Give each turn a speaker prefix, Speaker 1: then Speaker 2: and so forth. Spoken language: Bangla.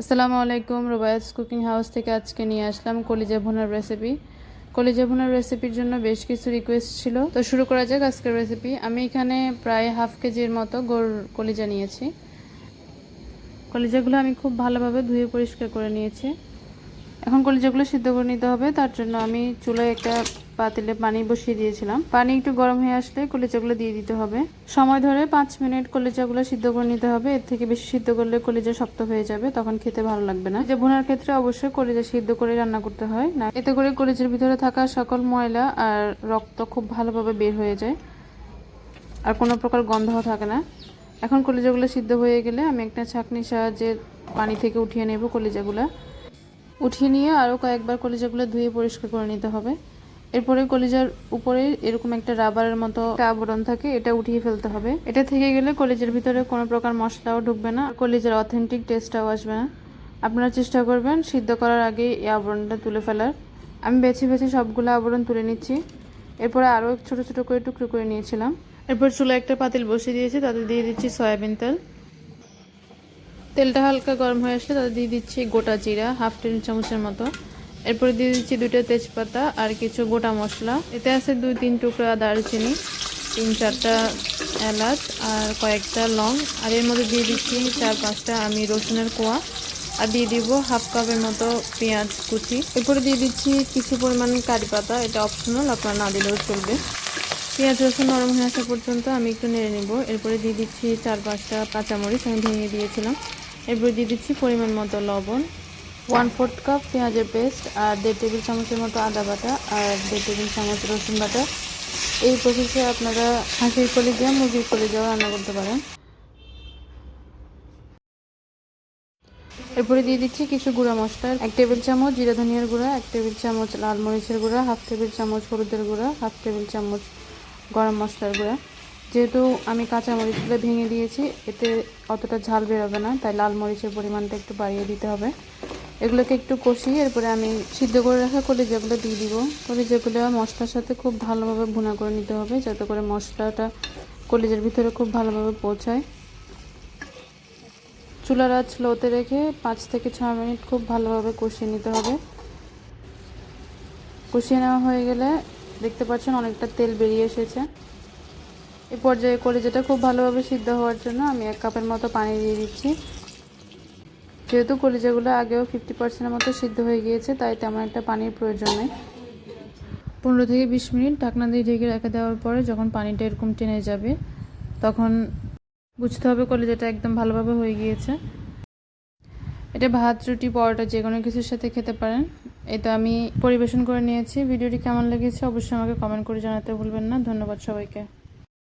Speaker 1: আসসালামু আলাইকুম, রুবায়াস কুকিং হাউস থেকে আজকে নিয়ে আসলাম কলিজা ভুনার রেসিপি কলিজা ভুনার রেসিপির জন্য বেশ কিছু রিকোয়েস্ট ছিল। তো শুরু করা যাক আজকের রেসিপি আমি এখানে প্রায় হাফ কেজির মতো গোর কলিজা নিয়েছি। কলিজাগুলো আমি খুব ভালোভাবে ধুয়ে পরিষ্কার করে নিয়েছি। এখন কলিজাগুলো সিদ্ধ করে নিতে হবে। তার জন্য আমি চুলায় একটা পাতিলে পানি বসিয়ে দিয়েছিলাম। পানি একটু গরম হয়ে আসলে কলিজাগুলো দিয়ে দিতে হবে। সময় ধরে পাঁচ মিনিট কলিজাগুলো সিদ্ধ করে নিতে হবে। এর থেকে বেশি সিদ্ধ করলে কলিজা শক্ত হয়ে যাবে, তখন খেতে ভালো লাগবে না। যে ভুনার ক্ষেত্রে অবশ্যই কলিজা সিদ্ধ করে রান্না করতে হয়। না, এতে করে কলিজার ভিতরে থাকা সকল ময়লা আর রক্ত খুব ভালোভাবে বের হয়ে যায়। আর কোনো প্রকার গন্ধও থাকে না। এখন কলিজাগুলো সিদ্ধ হয়ে গেলে আমি একটা ছাঁকনির সাহায্যে পানি থেকে উঠিয়ে নেব কলিজাগুলো। উঠিয়ে নিয়ে আরও কয়েকবার কলিজাগুলো ধুয়ে পরিষ্কার করে নিতে হবে। এরপরে কলিজার উপরে এরকম একটা রাবারের মতো একটা আবরণ থাকে, এটা উঠিয়ে ফেলতে হবে। এটা থেকে গেলে কলিজার ভিতরে কোনো প্রকার মশলাও ঢুকবে না কলিজার অথেন্টিক টেস্টটাও আসবে না। আপনারা চেষ্টা করবেন সিদ্ধ করার আগে এই আবরণটা তুলে ফেলার। আমি বেছে বেছে সবগুলো আবরণ তুলে নিচ্ছি। এরপরে আরও ছোট ছোট করে টুকরো করে নিয়েছিলাম। এরপর চুলা একটা পাতিল বসিয়ে দিয়েছি, তাতে দিয়ে দিচ্ছি সয়াবিন তেল। তেলটা হালকা গরম হয়ে আসলে তাতে দিয়ে দিচ্ছি গোটা জিরা, হাফ টেবিল চামচের মতো। এরপরে দিয়ে দিচ্ছি দুটো তেজপাতা আর কিছু গোটা মশলা। এতে আছে দুই, তিন টুকরা দারচিনি, তিন, চারটা এলাচ আর কয়েকটা লং। আর এর মধ্যে দিয়ে দিচ্ছি চার, পাঁচটা আমি রসুনের কোয়া। আর দিয়ে দিব হাফ কাপের মতো পেঁয়াজ কুচি। এরপরে দিয়ে দিচ্ছি কিছু পরিমাণ কারি পাতা। এটা অপশনাল আপনার না দিলেও চলবে। পেঁয়াজ, রসুন নরম হয়ে আসা পর্যন্ত আমি একটু নেড়ে নিব। এরপরে দিয়ে দিচ্ছি চার, পাঁচটা কাঁচামরিচ, আমি ভেঙে দিয়েছিলাম। এরপরে দিয়ে দিচ্ছি পরিমাণ মতো লবণ। ওয়ান ফোর্থ কাপ পেঁয়াজের পেস্ট আর দেড় টেবিল চামচের মতো আদা বাটা আর দেড় টেবিল চামচ রসুন বাটা। এই প্রসেসে আপনারা হাঁসির কলিজা, মুরগির কলিজাও রান্না করতে পারেন। এরপরে দিয়ে দিচ্ছি কিছু গুঁড়া মশলা। এক টেবিল চামচ জিরা ধনিয়ার গুঁড়া, এক টেবিল চামচ লাল মরিচের গুঁড়া, হাফ টেবিল চামচ হলুদের গুঁড়া, হাফ টেবিল চামচ গরম মশলার গুঁড়া। যেহেতু আমি কাঁচা মরিচগুলো ভেঙে দিয়েছি, এতে অতটা ঝাল বেরোবে না, তাই লাল মরিচের পরিমাণটা একটু বাড়িয়ে দিতে হবে। এগুলোকে একটু কষিয়ে এরপরে আমি সিদ্ধ করে রাখা কলিজাগুলো দিয়ে দিব। কলিজাগুলো মশলার সাথে খুব ভালোভাবে ভুনা করে নিতে হবে যাতে করে মশলাটা কলিজার ভিতরে খুব ভালোভাবে পৌঁছায়। চুলার আঁচ লোতে রেখে পাঁচ থেকে ছ মিনিট খুব ভালোভাবে কষিয়ে নিতে হবে। কষিয়ে নেওয়া হয়ে গেলে দেখতে পাচ্ছেন অনেকটা তেল বেরিয়ে এসেছে। এই পর্যায়ে কলিজাটা খুব ভালোভাবে সিদ্ধ হওয়ার জন্য আমি এক কাপের মতো পানি দিয়ে দিচ্ছি। যেহেতু কলিজাগুলো আগেও ফিফটি পার্সেন্টের মতো সিদ্ধ হয়ে গিয়েছে, তাই তেমন একটা পানির প্রয়োজন নেই। পনেরো থেকে বিশ মিনিট ঢাকনা দিয়ে ঢেকে রেখে দেওয়ার পরে যখন পানিটা এরকম টেনে যাবে, তখন বুঝতে হবে কলিজাটা একদম ভালোভাবে হয়ে গিয়েছে। এটা ভাত, রুটি, পরোটা যে কোনো কিছুর সাথে খেতে পারেন। এটা আমি পরিবেশন করে নিয়েছি। ভিডিওটি কেমন লেগেছে অবশ্যই আমাকে কমেন্ট করে জানাতে ভুলবেন না। ধন্যবাদ সবাইকে।